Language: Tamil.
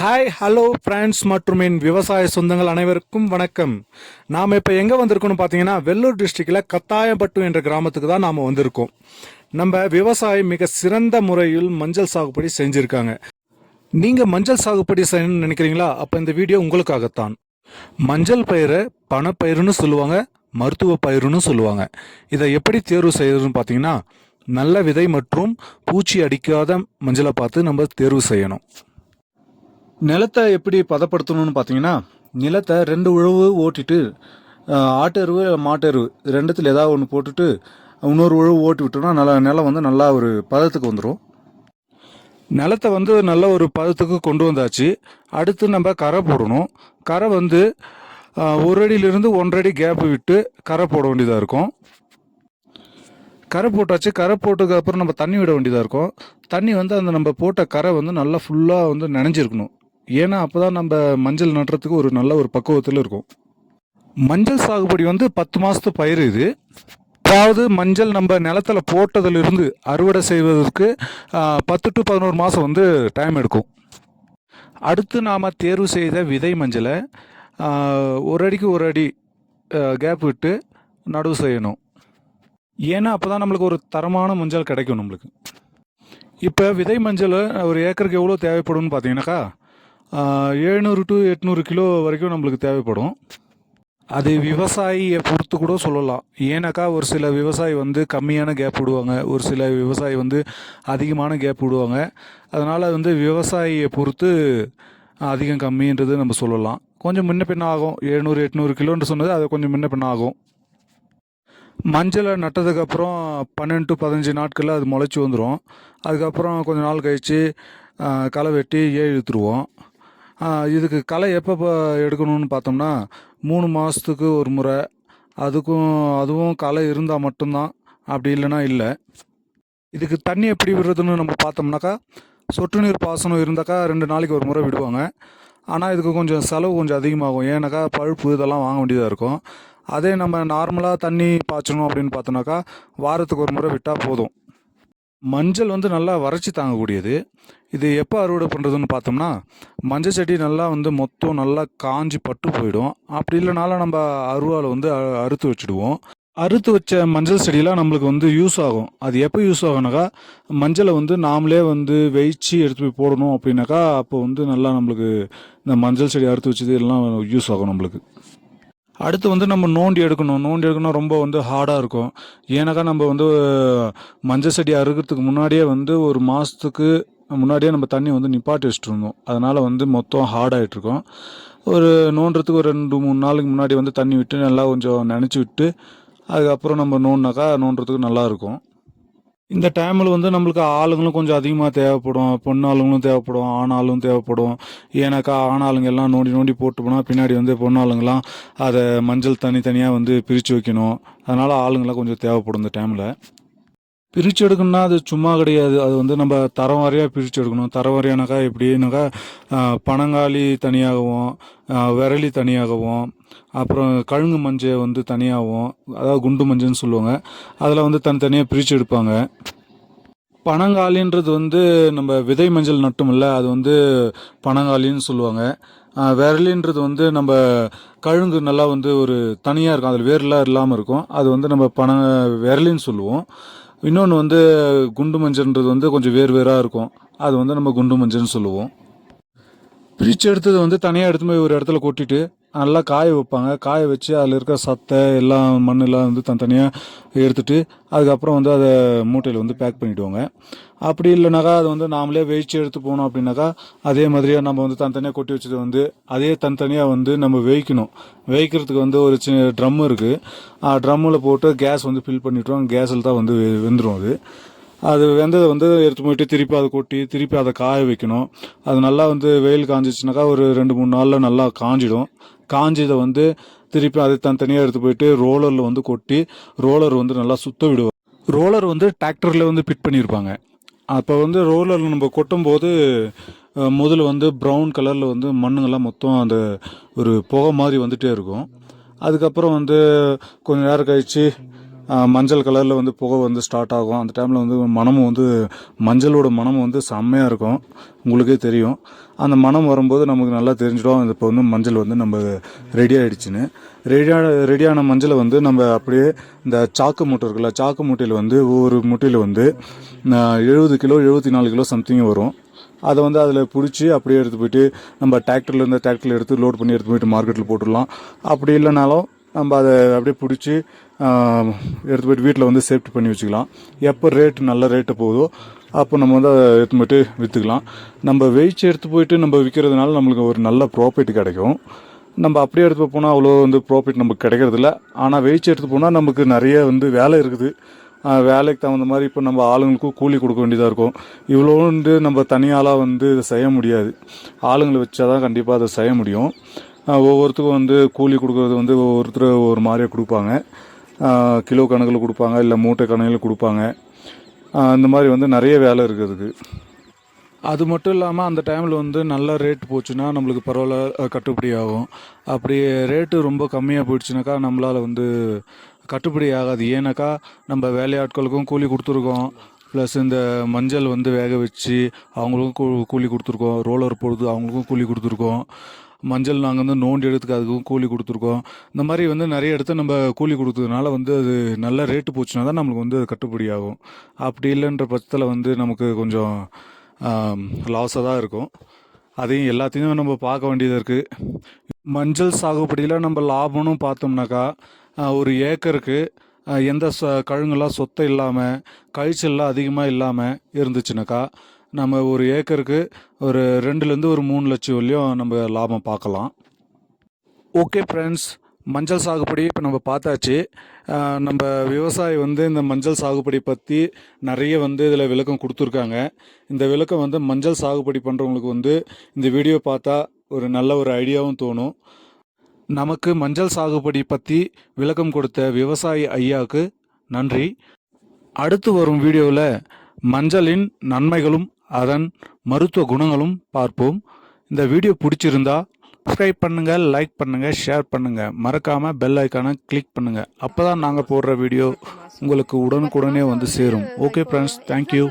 ஹாய் ஹலோ ஃப்ரெண்ட்ஸ் மற்றும் என் விவசாய சொந்தங்கள் அனைவருக்கும் வணக்கம். நாம் இப்போ எங்கே வந்திருக்கோம்னு பார்த்தீங்கன்னா வெள்ளூர் டிஸ்ட்ரிக்டில் கத்தாயப்பட்டு என்ற கிராமத்துக்கு தான் நாம் வந்திருக்கோம். நம்ம விவசாயம் மிக சிறந்த முறையில் மஞ்சள் சாகுபடி செஞ்சுருக்காங்க. நீங்கள் மஞ்சள் சாகுபடி செய்யணும்னு நினைக்கிறீங்களா? அப்போ இந்த வீடியோ உங்களுக்காகத்தான். மஞ்சள் பயிரை பணப்பயிருன்னு சொல்லுவாங்க மருத்துவ பயிருன்னு சொல்லுவாங்க. இதை எப்படி தேர்வு செய்யறதுன்னு பார்த்தீங்கன்னா நல்ல விதை மற்றும் பூச்சி அடிக்காத மஞ்சளை பார்த்து நம்ம தேர்வு செய்யணும். நிலத்தை எப்படி பதப்படுத்தணும்னு பார்த்தீங்கன்னா நிலத்தை ரெண்டு உழவு ஓட்டிட்டு ஆட்டெருவு மாட்டெருவு ரெண்டுத்தில் ஏதாவது ஒன்று போட்டுட்டு இன்னொரு உழவு ஓட்டி விட்டோம்னா நல்லா நிலம் வந்து நல்லா ஒரு பதத்துக்கு வந்துடும் நிலத்தை வந்து நல்ல ஒரு பதத்துக்கு கொண்டு வந்தாச்சு. அடுத்து நம்ம கரை போடணும். கரை வந்து ஒரு அடியிலிருந்து ஒன்றடி அடி கேப் விட்டு கரை போட வேண்டியதாக இருக்கும். கரை போட்டாச்சு. கரை போட்டதுக்கு அப்புறம் நம்ம தண்ணி விட வேண்டியதாக இருக்கும். தண்ணி வந்து அந்த நம்ம போட்ட கரை வந்து நல்லா ஃபுல்லாக வந்து நனைஞ்சிருக்கணும். ஏன்னா அப்போ தான் நம்ம மஞ்சள் நடுறதுக்கு ஒரு நல்ல ஒரு பக்குவத்தில் இருக்கும். மஞ்சள் சாகுபடி வந்து பத்து மாதத்து பயிர் இது. அதாவது மஞ்சள் நம்ம நிலத்துல போட்டதிலிருந்து அறுவடை செய்வதற்கு பத்து டு பதினோரு மாதம் வந்து டைம் எடுக்கும். அடுத்து நாம் தேர்வு செய்த விதை மஞ்சளை ஒரு அடிக்கு ஒரு அடி கேப் விட்டு நடவு செய்யணும். ஏன்னா அப்போ தான் நம்மளுக்கு ஒரு தரமான மஞ்சள் கிடைக்கும் நம்மளுக்கு. இப்போ விதை மஞ்சள் ஒரு ஏக்கருக்கு எவ்வளோ தேவைப்படும்னு பார்த்தீங்கன்னாக்கா எழுநூறு டு எட்நூறு கிலோ வரைக்கும் நம்மளுக்கு தேவைப்படும். அது விவசாயியை பொறுத்து கூட சொல்லலாம். ஏன்னாக்கா ஒரு சில விவசாயி வந்து கம்மியான கேப் விடுவாங்க. ஒரு சில விவசாயி வந்து அதிகமான கேப் விடுவாங்க. அதனால் வந்து விவசாயியை பொறுத்து அதிகம் கம்மின்றது நம்ம சொல்லலாம். கொஞ்சம் முன்ன பின்ன ஆகும். எழுநூறு எட்நூறு கிலோன்னு சொன்னது அது கொஞ்சம் முன்ன பின்ன ஆகும். மஞ்சளை நட்டதுக்கப்புறம் பன்னெண்டு டு பதினஞ்சு நாட்களில் அது முளைச்சி வந்துடும் அதுக்கப்புறம் கொஞ்சம் நாள் கழித்து களை வெட்டி ஏழு இழுத்துருவோம். இதுக்கு களை எப்போ எடுக்கணும்னு பார்த்தோம்னா மூணு மாதத்துக்கு ஒரு முறை. அதுக்கும் அதுவும் களை இருந்தால் மட்டும்தான். அப்படி இல்லைன்னா இல்லை. இதுக்கு தண்ணி எப்படி விடுறதுன்னு நம்ம பார்த்தோம்னாக்கா சொட்டு நீர் பாசனம் இருந்தாக்கா ரெண்டு நாளைக்கு ஒரு முறை விடுவாங்க. ஆனால் இதுக்கு கொஞ்சம் செலவு கொஞ்சம் அதிகமாகும். ஏன்னாக்கா பழுப்பு இதெல்லாம் வாங்க வேண்டியதாக இருக்கும். அதே நம்ம நார்மலாக தண்ணி பாய்ச்சணும் அப்படின்னு பார்த்தோம்னாக்கா வாரத்துக்கு ஒரு முறை விட்டால் போதும். மஞ்சள் வந்து நல்லா வறட்சி தாங்கக்கூடியது. இது எப்போ அறுவடை பண்ணுறதுன்னு பார்த்தோம்னா மஞ்சள் செடி நல்லா வந்து மொத்தம் நல்லா காஞ்சி பட்டு போயிடும். அப்படி இல்லைனாலும் நம்ம அருவாவில் வந்து அ- அறுத்து வச்சுடுவோம். அறுத்து வச்ச மஞ்சள் செடியெலாம் நம்மளுக்கு வந்து யூஸ் ஆகும். அது எப்போ யூஸ் ஆகுனாக்கா மஞ்சளை வந்து நாமளே வந்து வெயிச்சு எடுத்து போய் போடணும் அப்படின்னாக்கா அப்போ வந்து நல்லா நம்மளுக்கு இந்த மஞ்சள் செடி அறுத்து வச்சது எல்லாம் யூஸ் ஆகும் நம்மளுக்கு. அடுத்து வந்து நம்ம நோண்டி எடுக்கணும். நோண்டி எடுக்கணும் ரொம்ப வந்து ஹார்டாக இருக்கும். ஏன்னாக்கா நம்ம வந்து மஞ்சள் செடி அறுக்கிறதுக்கு முன்னாடியே வந்து ஒரு மாதத்துக்கு முன்னாடியே நம்ம தண்ணி வந்து நிப்பாட்டி வச்சிட்டுருந்தோம். அதனால் வந்து மொத்தம் ஹார்டாகிட்ருக்கோம் ஒரு நோண்டுறதுக்கு ஒரு ரெண்டு மூணு நாளுக்கு முன்னாடி வந்து தண்ணி விட்டு நல்லா கொஞ்சம் நினச்சி விட்டு அதுக்கப்புறம் நம்ம நோண்டினாக்கா நோண்டுறதுக்கு நல்லா இருக்கும். இந்த டைமில் வந்து நம்மளுக்கு ஆளுங்களும் கொஞ்சம் அதிகமாக தேவைப்படும். பொண்ணு ஆளுங்களும் தேவைப்படும். ஆணாளும் தேவைப்படும். ஏன்னாக்கா ஆணாளுங்க எல்லாம் நோண்டி நோண்டி போட்டு போனால் பின்னாடி வந்து பொண்ணாளுங்கெல்லாம் அதை மஞ்சள் தனித்தனியாக வந்து பிரித்து வைக்கணும். அதனால் ஆளுங்கள்லாம் கொஞ்சம் தேவைப்படும் இந்த டைமில் பிரித்து எடுக்கணும்னா அது சும்மா கிடையாது. அது வந்து நம்ம தரம் வாரியாக பிரித்து எடுக்கணும் தரம் வாரியானாக்கா எப்படின்னாக்கா பனங்காலி பனங்காளி தனியாகவும் விரலி தனியாகவும் அப்புறம் கழுங்கு மஞ்சள் வந்து தனியாகவும் அதாவது குண்டு மஞ்சள்னு சொல்லுவாங்க. அதில் வந்து தனித்தனியாக பிரித்து எடுப்பாங்க பனங்காலின்றது வந்து நம்ம விதை மஞ்சள் நட்டும் இல்லை அது வந்து பனங்காலின்னு சொல்லுவாங்க. விரலின்றது வந்து நம்ம கழுங்கு நல்லா வந்து ஒரு தனியாக இருக்கும். அதில் வேர்லாம் இல்லாமல் இருக்கும். அது வந்து நம்ம பன விரலின்னு சொல்லுவோம். இன்னொன்று வந்து குண்டு மஞ்சள்ன்றது வந்து கொஞ்சம் வேறு வேறாக இருக்கும். அது வந்து நம்ம குண்டு மஞ்சள்னு சொல்லுவோம். பிரித்து எடுத்தது வந்து தனியாக எடுத்து போய் ஒரு இடத்துல கொட்டிட்டு நல்லா காய வைப்பாங்க. காய வச்சு அதில் இருக்க சத்தை எல்லாம் மண்ணெல்லாம் வந்து தனித்தனியாக எடுத்துட்டு அதுக்கப்புறம் வந்து அதை மூட்டையில் வந்து பேக் பண்ணிவிடுவாங்க அப்படி இல்லைனாக்கா அது வந்து நாமளே வெயிச்சு எடுத்து போனோம் அப்படின்னாக்கா அதே மாதிரியாக நம்ம வந்து தனித்தனியாக கொட்டி வச்சது வந்து அதே தனித்தனியாக வந்து நம்ம வெயிக்கணும். வெயிக்கிறதுக்கு வந்து ஒரு சின்ன ட்ரம் இருக்குது ட்ரம்மில் போட்டு கேஸ் வந்து ஃபில் பண்ணிவிட்டோம் கேஸில் தான் வந்து வெந்துடும் அது. அது வெந்ததை வந்து எடுத்து போயிட்டு திருப்பி அதை கொட்டி திருப்பி அதை காய வைக்கணும். அது நல்லா வந்து வெயில் காஞ்சிச்சுனாக்கா ஒரு ரெண்டு மூணு நாளில் நல்லா காஞ்சிடும். காஞ்சதை வந்து திருப்பி அதை தனித்தனியாக எடுத்து போயிட்டு ரோலரில் வந்து கொட்டி ரோலர் வந்து நல்லா சுத்த விடுவோம் ரோலர் வந்து டிராக்டரில் வந்து ஃபிட் பண்ணியிருப்பாங்க அப்போ வந்து ரோலரில் நம்ம கொட்டும்போது முதல்ல வந்து ப்ரௌன் கலரில் வந்து மண்ணுங்கெல்லாம் மொத்தம் அந்த ஒரு புகை மாதிரி வந்துகிட்டே இருக்கும். அதுக்கப்புறம் வந்து கொஞ்ச நேரம் கழித்து மஞ்சள் கலரில் வந்து புகை வந்து ஸ்டார்ட் ஆகும். அந்த டைமில் வந்து மனமும் வந்து மஞ்சளோட மனமும் வந்து செம்மையாக இருக்கும். உங்களுக்கே தெரியும். அந்த மனம் வரும்போது நமக்கு நல்லா தெரிஞ்சிடும். இப்போ வந்து மஞ்சள் வந்து நம்ம ரெடி ஆகிடுச்சின்னு ரெடியான ரெடியான மஞ்சளை வந்து நம்ம அப்படியே இந்த சாக்கு மூட்டை இருக்குல்ல சாக்கு மூட்டையில் வந்து ஒவ்வொரு மூட்டையில் வந்து எழுபது கிலோ எழுபத்தி நாலு கிலோ சம்திங் வரும். அதை வந்து அதில் பிடிச்சி அப்படியே எடுத்து போயிட்டு நம்ம டிராக்டரில் இருந்த டிராக்டரில் எடுத்து லோட் பண்ணி எடுத்து போயிட்டு மார்க்கெட்டில் போட்டுடலாம். அப்படி இல்லைனாலும் நம்ம அதை அப்படியே பிடிச்சி எடுத்து போயிட்டு வீட்டில் வந்து சேஃப்டி பண்ணி வச்சுக்கலாம். எப்போ ரேட்டு நல்ல ரேட்டு போகுதோ அப்போ நம்ம வந்து அதை எடுத்து போயிட்டு விற்றுக்கலாம் நம்ம வெயிச்சு எடுத்து போயிட்டு நம்ம விற்கிறதுனால நம்மளுக்கு ஒரு நல்ல ப்ராஃபிட் கிடைக்கும். நம்ம அப்படியே எடுத்து போனால் அவ்வளோ வந்து ப்ராஃபிட் நமக்கு கிடைக்கிறதில்ல. ஆனால் வெயிச்சு எடுத்து போனால் நமக்கு நிறைய வந்து வேலை இருக்குது. வேலைக்கு தகுந்த மாதிரி இப்போ நம்ம ஆளுங்களுக்கும் கூலி கொடுக்க வேண்டியதாக இருக்கும். இவ்வளோ வந்து நம்ம தனியாளாக வந்து இதை செய்ய முடியாது. ஆளுங்களை வச்சா தான் கண்டிப்பாக அதை செய்ய முடியும். ஒவ்வொருத்துக்கும் வந்து கூலி கொடுக்குறது வந்து ஒவ்வொருத்தர் ஒரு மாதிரியாக கொடுப்பாங்க. கிலோ கணக்கில் கொடுப்பாங்க இல்லை மூட்டை கணக்கில் கொடுப்பாங்க. அந்த இந்த மாதிரி வந்து நிறைய வேலை இருக்குது அதுக்கு அது மட்டும் இல்லாமல் அந்த டைமில் வந்து நல்ல ரேட் போச்சுன்னா நம்மளுக்கு பரவாயில்ல கட்டுப்படி ஆகும். அப்படி ரேட்டு ரொம்ப கம்மியாக போயிடுச்சுனாக்கா நம்மளால் வந்து கட்டுப்படி ஆகாது. ஏன்னாக்கா நம்ம வேலையாட்களுக்கும் கூலி கொடுத்துருக்கோம். ப்ளஸ் இந்த மஞ்சள் வந்து வேக வச்சு அவங்களுக்கும் கூ- கூலி கொடுத்துருக்கோம். ரோலர் போடுறது அவங்களுக்கும் கூலி கொடுத்துருக்கோம். மஞ்சள் நாங்கள் வந்து நோண்டி எடுத்துக்கு அதுக்கும் கூலி கொடுத்துருக்கோம். இந்த மாதிரி வந்து நிறைய இடத்த நம்ம கூலி கொடுத்ததுனால வந்து அது நல்ல ரேட்டு போச்சுன்னா தான் நம்மளுக்கு வந்து அது கட்டுப்படி ஆகும். அப்படி இல்லைன்ற பட்சத்தில் வந்து நமக்கு கொஞ்சம் லாஸாக தான் இருக்கும். அதையும் எல்லாத்தையும் நம்ம பார்க்க வேண்டியது இருக்குது மஞ்சள் சாகுபடியில் நம்ம லாபம்னு பார்த்தோம்னாக்கா ஒரு ஏக்கருக்கு எந்த ச கழுங்கெல்லாம் சொத்தை இல்லாமல் கழிச்சல்லாம் அதிகமாக இல்லாமல் இருந்துச்சுனாக்கா நம்ம ஒரு ஏக்கருக்கு ஒரு ரெண்டுலேருந்து ஒரு மூணு லட்சம் வரையும் நம்ம லாபம் பார்க்கலாம். ஓகே ஃப்ரெண்ட்ஸ் மஞ்சள் சாகுபடி இப்போ நம்ம பார்த்தாச்சு. நம்ம விவசாயி வந்து இந்த மஞ்சள் சாகுபடி பற்றி நிறைய வந்து இதில் விளக்கம் கொடுத்துருக்காங்க. இந்த விளக்கம் வந்து மஞ்சள் சாகுபடி பண்ணுறவங்களுக்கு வந்து இந்த வீடியோ பார்த்தா ஒரு நல்ல ஒரு ஐடியாவும் தோணும். நமக்கு மஞ்சள் சாகுபடி பற்றி விளக்கம் கொடுத்த விவசாயி ஐயாவுக்கு நன்றி. அடுத்து வரும் வீடியோவில் மஞ்சளின் நன்மைகளும் அதன் மருத்துவ குணங்களும் பார்ப்போம். இந்த வீடியோ பிடிச்சிருந்தா சப்ஸ்கிரைப் பண்ணுங்கள் லைக் பண்ணுங்கள் ஷேர் பண்ணுங்கள் மறக்காமல் பெல் ஐக்கானை கிளிக் அப்போ தான் நாங்கள் போடுற வீடியோ உங்களுக்கு உடனுக்குடனே வந்து சேரும். Okay friends thank you